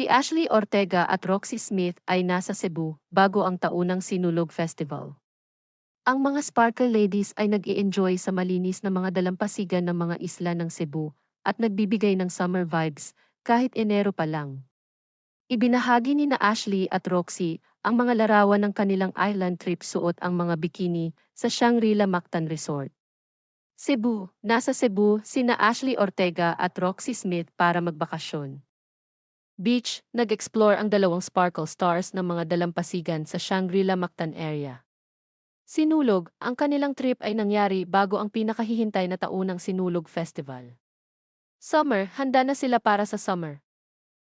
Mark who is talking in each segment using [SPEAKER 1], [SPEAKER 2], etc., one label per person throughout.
[SPEAKER 1] Si Ashley Ortega at Roxy Smith ay nasa Cebu bago ang taunang Sinulog Festival. Ang mga Sparkle Ladies ay nag enjoy sa malinis na mga dalampasigan ng mga isla ng Cebu at nagbibigay ng summer vibes kahit Enero pa lang. Ibinahagi ni na Ashley at Roxy ang mga larawan ng kanilang island trip suot ang mga bikini sa Shangri-La Mactan Resort. Cebu, nasa Cebu sina Ashley Ortega at Roxy Smith para magbakasyon. Beach, nag-explore ang dalawang sparkle stars ng mga dalampasigan sa Shangri-La Mactan area. Sinulog, ang kanilang trip ay nangyari bago ang pinakahihintay na taunang Sinulog Festival. Summer, handa na sila para sa summer.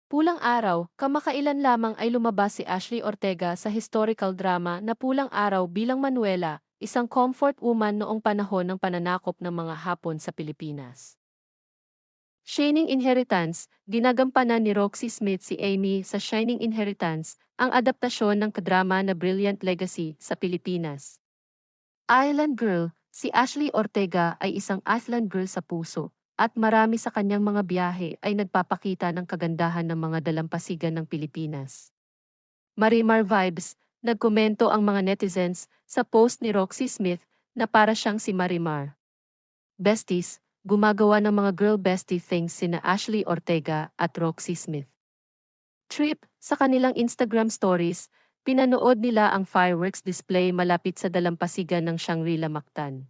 [SPEAKER 1] Pulang Araw, kamakailan lamang ay lumabas si Ashley Ortega sa historical drama na Pulang Araw bilang Manuela, isang comfort woman noong panahon ng pananakop ng mga Hapon sa Pilipinas. Shining Inheritance, ginagampanan ni Roxy Smith si Amy sa Shining Inheritance, ang adaptasyon ng kadrama na Brilliant Legacy sa Pilipinas. Island Girl, si Ashley Ortega ay isang island girl sa puso, at marami sa kanyang mga biyahe ay nagpapakita ng kagandahan ng mga dalampasigan ng Pilipinas. Marimar Vibes, nagkomento ang mga netizens sa post ni Roxy Smith na para siyang si Marimar. Besties, gumagawa ng mga girl bestie things sina Ashley Ortega at Roxy Smith. Trip, sa kanilang Instagram stories, pinanood nila ang fireworks display malapit sa dalampasigan ng Shangri-La Mactan.